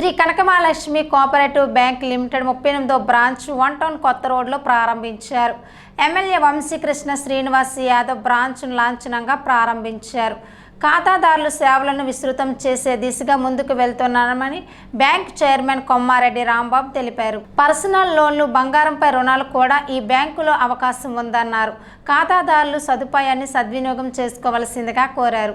Sri Kanakamahalakshmi cooperative bank limited ముప్పై ఎనిమిదో branch one town కొత్త రోడ్లో ప్రారంభించారు. ఎమ్మెల్యే వంశీకృష్ణ శ్రీనివాస్ యాదవ్ బ్రాంచ్ను లాంఛనంగా ప్రారంభించారు. ఖాతాదారుల సేవలను విస్తృతం చేసే దిశగా ముందుకు వెళ్తున్నామని బ్యాంక్ చైర్మన్ కొమ్మారెడ్డి రాంబాబు తెలిపారు. పర్సనల్ లోన్లు బంగారంపై రుణాలు కూడా ఈ బ్యాంకులో అవకాశం ఉందన్నారు. ఖాతాదారులు సదుపాయాన్ని సద్వినియోగం చేసుకోవలసిందిగా కోరారు.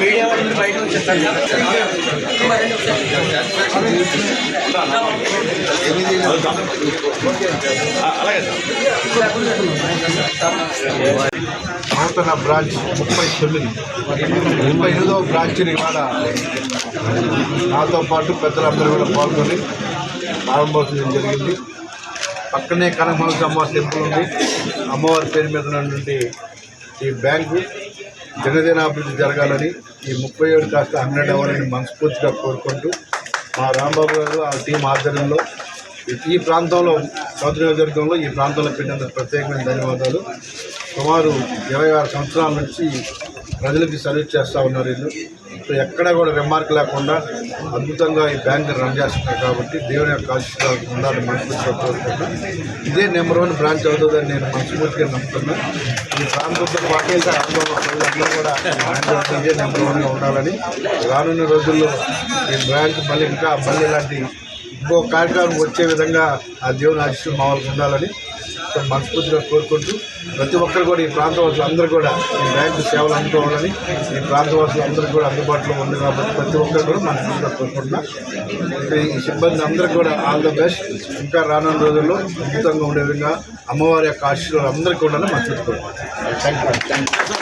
మీడియా వాళ్ళు బయట డూయింగ్ నూతన బ్రాంచ్ ముప్పై తొమ్మిది ముప్పై ఎనిమిదవ బ్రాంచ్ని ఇవాళ నాతో పాటు పెద్దలందరూ కూడా పాల్గొని ప్రారంభోత్సవం జరిగింది. పక్కనే కనకమలసమ్మ టెంపుల్ ఉంది. అమ్మవారి పేరు మీద ఉన్నటువంటి ఈ బ్యాంకు జనదినాభివృద్ధి జరగాలని ఈ ముప్పై ఏడు కాస్త హండ్రెడ్ అవ్వాలని మనస్ఫూర్తిగా కోరుకుంటూ మా రాంబాబు గారు ఆ టీం ఆధ్వర్యంలో ఈ- ఈ ప్రాంతంలో సౌత్ నియోజకవర్గంలో ఈ ప్రాంతంలో పెట్టినందుకు ప్రత్యేకమైన ధన్యవాదాలు. సుమారు ఇరవై ఆరు సంవత్సరాల నుంచి ప్రజలకి సర్వీస్ చేస్తూ ఉన్నారు వీళ్ళు. సో ఎక్కడా కూడా రిమార్క్ లేకుండా అద్భుతంగా ఈ బ్యాంక్ రన్ చేస్తున్నారు కాబట్టి దేవుని యొక్క ఆశీర్వాదం ఉండాలని మనస్ఫూర్తిగా కోరుకుంటున్నా ఇదే నెంబర్ వన్ బ్రాంచ్ అవుతుందని నేను మనస్ఫూర్తిగా నమ్ముతున్నాను. ఈ ప్రాంతంతో పాటు ఈ ప్రాంతంలో కూడా బ్రాంచ్ ఇదే నెంబర్ వన్గా ఉండాలని రానున్న రోజుల్లో ఈ బ్రాంచ్ మళ్ళీ ఇంకా మళ్ళీ ఇలాంటి ఇంకో కార్యక్రమం వచ్చే విధంగా ఆ దేవుని ఆశీస్సు మామూలుగా ఉండాలని మనస్ఫూర్తిగా కోరుకుంటూ ప్రతి ఒక్కరు కూడా ఈ ప్రాంతవాసులు అందరూ కూడా ఈ బ్యాంకు సేవలు అందుకోవాలని ఈ ప్రాంతవాసులు అందరూ కూడా అందుబాటులో ఉంది కాబట్టి ప్రతి ఒక్కరు కూడా మనస్ఫూర్తిగా కోరుకుంటున్నాం. ఈ సిబ్బంది అందరూ కూడా ఆల్ ద బెస్ట్. ఇంకా రానున్న రోజుల్లో అద్భుతంగా ఉండే విధంగా అమ్మవారి యొక్క ఆశీర్వాదం అందరికీ కూడా మనస్ఫూర్తి కోరుకుంటున్నాం. Thank you thank you